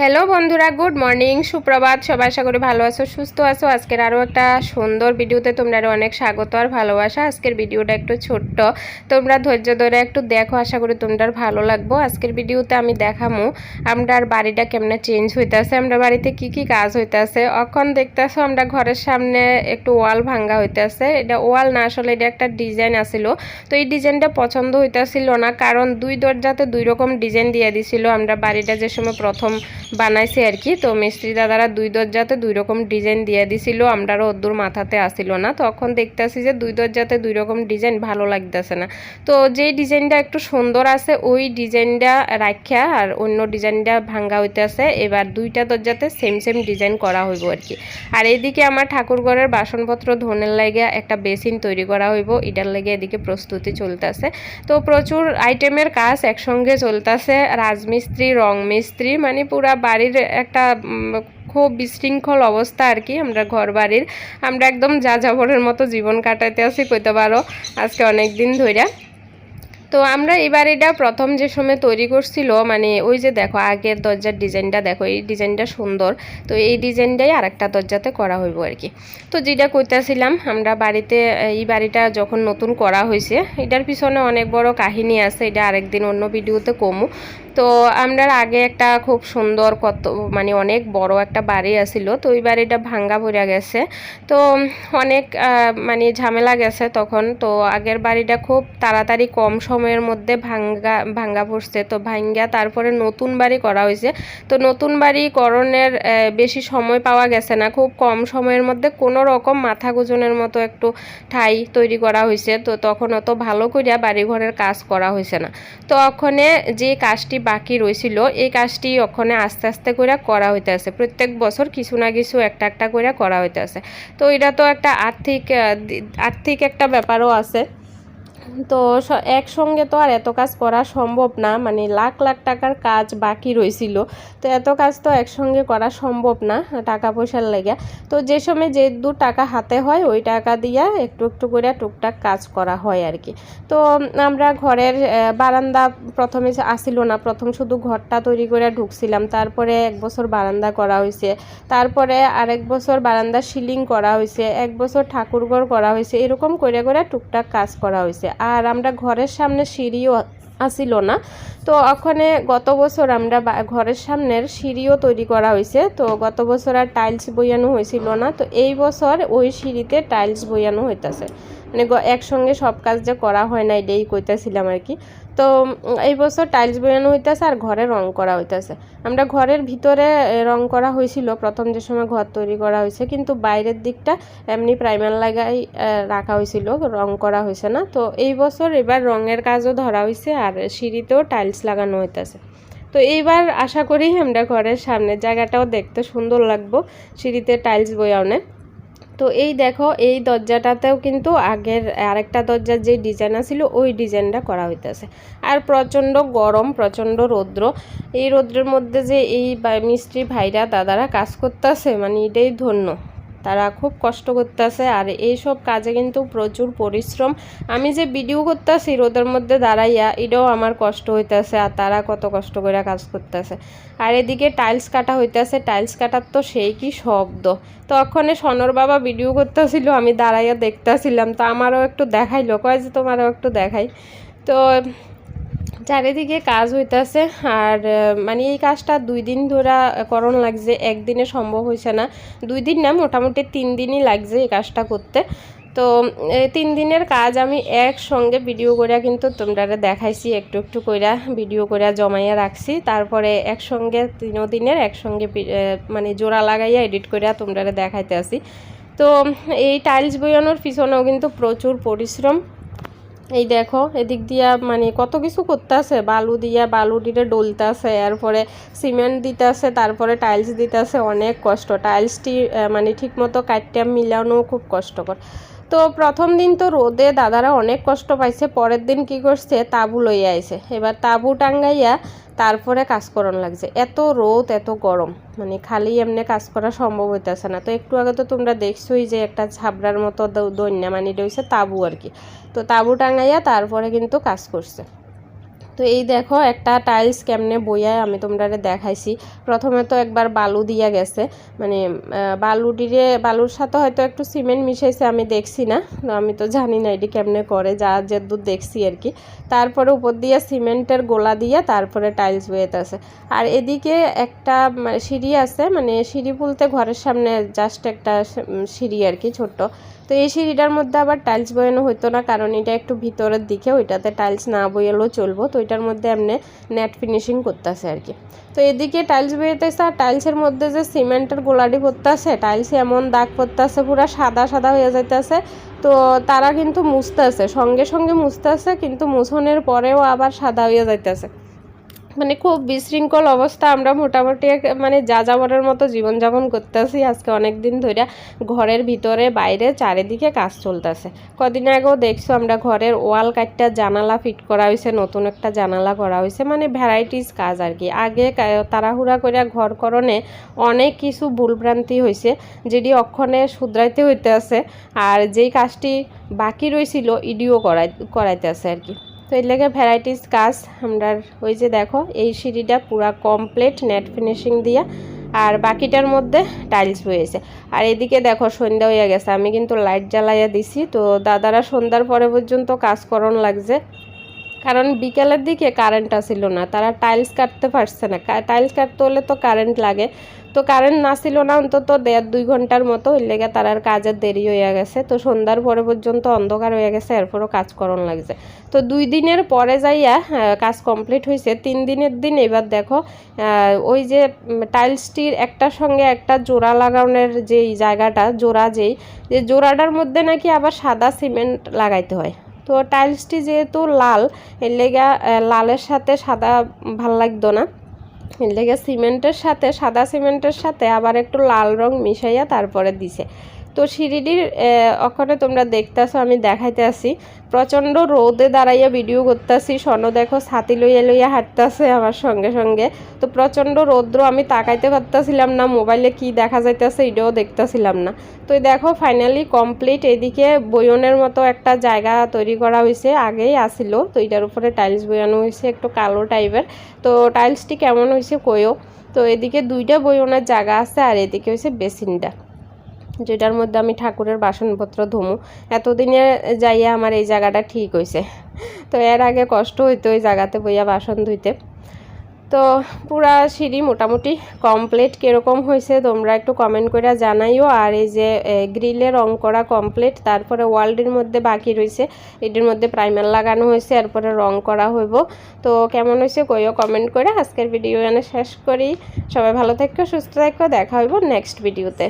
Hello বন্ধুরা good morning সুপ্রভাত, সবাই আশা করি ভালো আছো, সুস্থ আছো। আজকের আরও একটা সুন্দর ভিডিওতে তোমরা অনেক স্বাগত আর ভালোবাসা। আজকের ভিডিওটা একটু ছোট্ট। তোমরা ধৈর্য ধরে একটু দেখো, আশা করি তোমরা ভালো লাগবো। আজকের ভিডিওতে আমি দেখামো, আমরার বাড়িটা কেমনে চেঞ্জ হইতেছে, আমরা বাড়িতে কি কি কাজ হইতেছে। অখন দেখতেছো, আমরা ঘরের সামনে একটু ওয়াল ভাঙ্গা হইতেছে। এটা ওয়াল না, আসলে এটা একটা ডিজাইন আসিল। তো এই ডিজাইনটা পছন্দ হইতেছিল না, কারণ দুই দরজাতে দুই রকম ডিজাইন দিয়ে দিছিল। আমরা বাড়িটা যে সময় প্রথম বানাইছে আর কি। তো মিস্ত্রি দাদারা দুই দরজাতে দুই রকম ডিজাইন দিয়ে দিছিল, আমরারও ওদ্দুর মাথাতে আসিল না। তখন দেখতেছি যে দুই দরজাতে দুই রকম ডিজাইন ভালো লাগতেছে না। তো যে ডিজাইনটা একটু সুন্দর আছে, ওই ডিজাইনটা রাখা আর অন্য ডিজাইনটা ভাঙ্গা হইতেছে। এবার দুইটা দরজাতে সেম সেম ডিজাইন করা হইব আর কি। আর এদিকে আমার ঠাকুরঘরের বাসনপত্র ধনের লাগে একটা বেসিন তৈরি করা হইব, এটার লাগে এদিকে প্রস্তুতি চলতেছে। তো প্রচুর আইটেমের কাজ একসঙ্গে চলতেছে, রাজমিস্ত্রি রং মিস্ত্রি মানে পুরা বাড়ির একটা খুব বিশৃঙ্খল অবস্থা আর কি আমরা ঘর বাড়ির। আমরা একদম যা যাবরের মতো জীবন কাটাইতে আছি, কইতে পারো, আজকে অনেক দিন ধইরা। তো আমরা এই বাড়িটা প্রথম যে সময় তৈরি করছিল মানে ওই যে দেখো, আগের দরজার ডিজাইনটা দেখো, এই ডিজাইনটা সুন্দর। তো এই ডিজাইনটাই আর একটা দরজাতে করা হইব আর কি। তো যেটা কইতাছিলাম, আমরা বাড়িতে, এই বাড়িটা যখন নতুন করা হয়েছে এটার পিছনে অনেক বড় কাহিনী আছে, এটা আরেকদিন অন্য ভিডিওতে কমু। তো আমরা আগে একটা খুব সুন্দর কত মানে অনেক বড় একটা বাড়ি আছিল, তো ওই বাড়িটা ভাঙ্গা পড়ে গেছে। তো অনেক মানে ঝামেলা গেছে তখন, তো আগের বাড়িটা খুব তাড়াতাড়ি কম সময়ের মধ্যে ভাঙ্গা ভাঙ্গা পড়ছে, তো ভাঙ্গা তারপরে নতুন বাড়ি করা হয়েছে। তো নতুন বাড়ি করণের বেশি সময় পাওয়া গেছে না, খুব কম সময়ের মধ্যে কোনো রকম মাথা গুজনের মতো একটু ঠাই তৈরি করা হয়েছে, তো তখন অত ভালো করিয়া বাড়িঘরের কাজ করা হয়েছে না। তো ওখানে যে কাজটি বাকি রয়েছিল এই কাজটি ওখানে আস্তে আস্তে করে করা হইতেছে প্রত্যেক বছর কিছু না কিছু একটা একটা করে করা হইতেছে তো এটা তো একটা আর্থিক আর্থিক একটা ব্যাপারও আছে। তো একসঙ্গে তো আর এত কাজ করা সম্ভব না মানে লাখ লাখ টাকার কাজ বাকি রয়েছিল তো এত কাজ তো একসঙ্গে করা সম্ভব না, টাকা পয়সার লেগে। তো যে সময় যে দু টাকা হাতে হয়, ওই টাকা দিয়া একটু একটু করে টুকটাক কাজ করা হয় আর কি। তো আমরা ঘরের বারান্দা প্রথমে আসিল না, প্রথম শুধু ঘরটা তৈরি করে ঢুকছিলাম। তারপরে এক বছর বারান্দা করা হয়েছে তারপরে আরেক বছর বারান্দা সিলিং করা হয়েছে এক বছর ঠাকুরঘর করা হয়েছে এরকম করে করে টুকটাক কাজ করা হয়েছে আর আমরা ঘরের সামনে সিঁড়িও আসিল না। তো ওখানে গত বছর আমরা ঘরের সামনের সিঁড়িও তৈরি করা হয়েছে তো গত বছর আর টাইলস বইয়ানো হয়েছিল না। তো এই বছর ওই সিঁড়িতে টাইলস বইয়ানো হইতেছে। মানে একসঙ্গে সব কাজ যে করা হয় না এটাই কইতেছিলাম আর কি তো এই বছর টাইলস বইয়ানো হইতাছে আর ঘরে রং করা হইতাছে। আমরা ঘরের ভিতরে রং করা হয়েছিল প্রথম যে সময় ঘর তৈরি করা হয়েছে কিন্তু বাইরের দিকটা এমনি প্রাইমার লাগাই রাখা হয়েছিল রং করা হয়েছে না। তো এই বছর এবার রঙের কাজও ধরা হয়েছে আর সিঁড়িতেও টাইলস লাগানো হইতাছে। তো এইবার আশা করি আমরা ঘরের সামনের জায়গাটাও দেখতে সুন্দর লাগবো। সিঁড়িতে টাইলস বয়ানে তো এই দেখো, এই দরজাটাতেও কিন্তু আগের আরেকটা দরজার যে ডিজাইন আছিল ওই ডিজাইনটা করা হইতেছে। আর প্রচণ্ড গরম, প্রচণ্ড রৌদ্র। এই রৌদ্রের মধ্যে যে এই মিস্ত্রি ভাইরা, দাদারা কাজ করতেছে মানে এটাই ধন্য। তারা খুব কষ্ট করতেছে আর এইসব কাজে কিন্তু প্রচুর পরিশ্রম। আমি যে ভিডিও করতেছি রোদের মধ্যে দাঁড়াইয়া, এটাও আমার কষ্ট হইতেছে আর তারা কত কষ্ট করে কাজ করতেছে। আর এদিকে টাইলস কাটা হইতেছে টাইলস কাটার তো সেই কি শব্দ। তো ওখানে সনর বাবা ভিডিও করতেছিল, আমি দাঁড়াইয়া দেখতেছিলাম, তো আমারও একটু দেখাইলো, কয় যে তোমারও একটু দেখাই। তো চারিদিকে কাজ হইতাছে আর মানে এই কাজটা দুই দিন ধরে করণ লাগছে, একদিনে সম্ভব হয়েছে না। দুই দিন না, মোটামুটি তিন দিনই লাগছে এই কাজটা করতে। তো তিন দিনের কাজ আমি একসঙ্গে ভিডিও করে কিন্তু তোমরা দেখাইছি, একটু একটু কইরা ভিডিও করে জমাইয়া রাখছি। তারপরে একসঙ্গে, তিনও দিনের একসঙ্গে মানে জোড়া লাগাইয়া এডিট করে তোমরা দেখাইতে আসি। তো, এই টাইলস বইয়ানোর পিছনেও কিন্তু প্রচুর পরিশ্রম। এই দেখো, এদিক দিয়া মানে কত কিছু করতেছে। বালু দিয়া বালু দিতে ডলতেছে, এরপরে সিমেন্ট দিতেছে, তারপরে টাইলস দিতেছে, অনেক কষ্ট। টাইলসটি মানে ঠিকমতো কাটতে মিলানো খুব কষ্টকর। তো প্রথম দিন তো রোদে দাদারা অনেক কষ্ট পাইছে, পরের দিন কি করছে? তাবু লইয়া আইছে। এবার তাবু টাঙ্গাইয়া তারপরে কাজ করন লাগছে। এত রোদ, এত গরম মানে খালি এমনি কাজ করা সম্ভব হইতেছে না। তো একটু আগে তো তোমরা দেখছোই যে একটা ঝাবড়ার মতো দৈন্যা মানে রয়েছে তাবু আর কি। তো তাবু টাঙাইয়া তারপরে কিন্তু কাজ করছে। তো এই দেখো একটা টাইলস কেমনে বইয়ায় আমি তোমরা দেখাইছি। প্রথমে তো একবার বালু দিয়া গেছে। মানে আহ, বালু দিয়ে বালুর সাথে হয়তো একটু সিমেন্ট মিশাইছে আমি দেখছি না। আমি তো জানি না এটি কেমনে করে যা যে দূর দেখছি আর কি। তারপরে উপর দিয়ে সিমেন্টের গোলা দিয়ে তারপরে টাইলস বইয়েতেছে আর এদিকে একটা মানে সিঁড়ি আছে মানে সিঁড়ি বলতে ঘরের সামনে জাস্ট একটা সিঁড়ি আর কি ছোট্ট। তো এই সিঁড়িটার মধ্যে আবার টাইলস বয়ানো হতো না কারণ এটা একটু ভিতরের দিকে ওইটাতে টাইলস না বইয়েলেও চলবো। তো ওইটার মধ্যে এমনি নেট ফিনিশিং করতেছে আর কি তো এদিকে টাইলস বেরোতেছে আর টাইলসের মধ্যে যে সিমেন্টের গোলাটি পড়তেছে টাইলস এমন দাগ পড়তেছে, পুরো সাদা সাদা হয়ে যাইতেছে। তো তারা কিন্তু মুছতেছে, সঙ্গে সঙ্গে মুছতেছে, কিন্তু মুছনের পরেও আবার সাদা হয়ে যাইতেছে। মানে খুব বিশৃঙ্খল অবস্থা। আমরা মোটামুটি মানে যা যাবরের মতো জীবনযাপন করতেছি আজকে অনেক দিন ধরে ঘরের ভিতরে, বাইরে, চারিদিকে কাজ চলতেছে। কদিন আগেও দেখছ আমরা ঘরের ওয়াল কাটটা জানালা ফিট করা হয়েছে নতুন একটা জানালা করা হয়েছে মানে ভ্যারাইটিস কাজ আর কি। আগে তাড়াহুড়া করে ঘর করণে অনেক কিছু ভুলভ্রান্তি হয়েছে যেটি অক্ষণে শুধরাইতে হইতে আছে আর যেই কাজটি বাকি রয়েছিল ইডিও করাই করাইতে আছে আর কি। তো এর লেগে ভ্যারাইটিস কাজ, আমরা ওই যে দেখো, এই সিঁড়িটা পুরা কমপ্লিট নেট ফিনিশিং দিয়া, আর বাকিটার মধ্যে টাইলস হয়েছে আর এদিকে দেখো, সন্ধ্যা হয়ে গেছে, আমি কিন্তু লাইট জ্বালাইয়া দিছি, তো দাদারা সন্ধ্যার পরে পর্যন্ত কাজ করন লাগছে। কারণ বিকেলের দিকে কারেন্ট আসিল না, তারা টাইলস কাটতে পারছে না। টাইলস কাটতে হলে তো কারেন্ট লাগে। তো কারেন্ট না ছিল না, অন্তত দেড় দুই ঘণ্টার মতো ওই লেগে তার আর কাজের দেরি হয়ে গেছে। তো সন্ধ্যার পরে পর্যন্ত অন্ধকার হয়ে গেছে, এরপরও কাজ করন লাগছে। তো দুই দিনের পরে যাইয়া কাজ কমপ্লিট হয়েছে তিন দিনের দিন এবার দেখো ওই যে টাইলসটির একটার সঙ্গে একটা জোড়া লাগানোর যেই জায়গাটা, জোড়া যেই, যে জোড়াটার মধ্যে নাকি আবার সাদা সিমেন্ট লাগাইতে হয়। তো টাইলসটি যেহেতু লাল, এর লেগা লালের সাথে সাদা ভালো লাগতো না। এর লেগে সিমেন্টের সাথে, সাদা সিমেন্টের সাথে আবার একটু লাল রং মিশাইয়া তারপরে দিছে। তো সিঁড়িটির ওখানে তোমরা দেখতেছো, আমি দেখাইতে আসি। প্রচণ্ড রোদে দাঁড়াইয়া ভিডিও করতেছি, স্বর্ণ দেখো, ছাতি লইয়া লইয়া হাঁটতেছে আমার সঙ্গে সঙ্গে। তো প্রচণ্ড রৌদ্র, আমি তাকাইতে পারতেছিলাম না, মোবাইলে কি দেখা যাইতেছে এটাও দেখতেছিলাম না। তো দেখো ফাইনালি কমপ্লিট এদিকে বয়নের মতো একটা জায়গা তৈরি করা হয়েছে আগেই আসিল। তো এটার উপরে টাইলস বয়ানো হয়েছে একটু কালো টাইপের তো টাইলসটি কেমন হয়েছে কইও। তো এদিকে দুইটা বয়নের জায়গা আছে, আর এদিকে হয়েছে বেসিনটা। যেটার মধ্যে আমি ঠাকুরের বাসনপত্র ধুমু। এতদিনে যাইয়া আমার এই জায়গাটা ঠিক হয়েছে তো এর আগে কষ্ট হইতো ওই জায়গাতে বইয়া বাসন ধুইতে। তো পুরা সিঁড়ি মোটামুটি কমপ্লিট কীরকম হয়েছে তোমরা একটু কমেন্ট করে জানাইও। আর এই যে গ্রিলে রং করা কমপ্লিট, তারপরে ওয়ার্ল্ডের মধ্যে বাকি রয়েছে এটির মধ্যে প্রাইমার লাগানো হয়েছে এরপরে রং করা হইব। তো কেমন হয়েছে কইও কমেন্ট করে আজকের ভিডিও এনে শেষ করি। সবাই ভালো থেকো, সুস্থ থেকো। দেখা হইব নেক্সট ভিডিওতে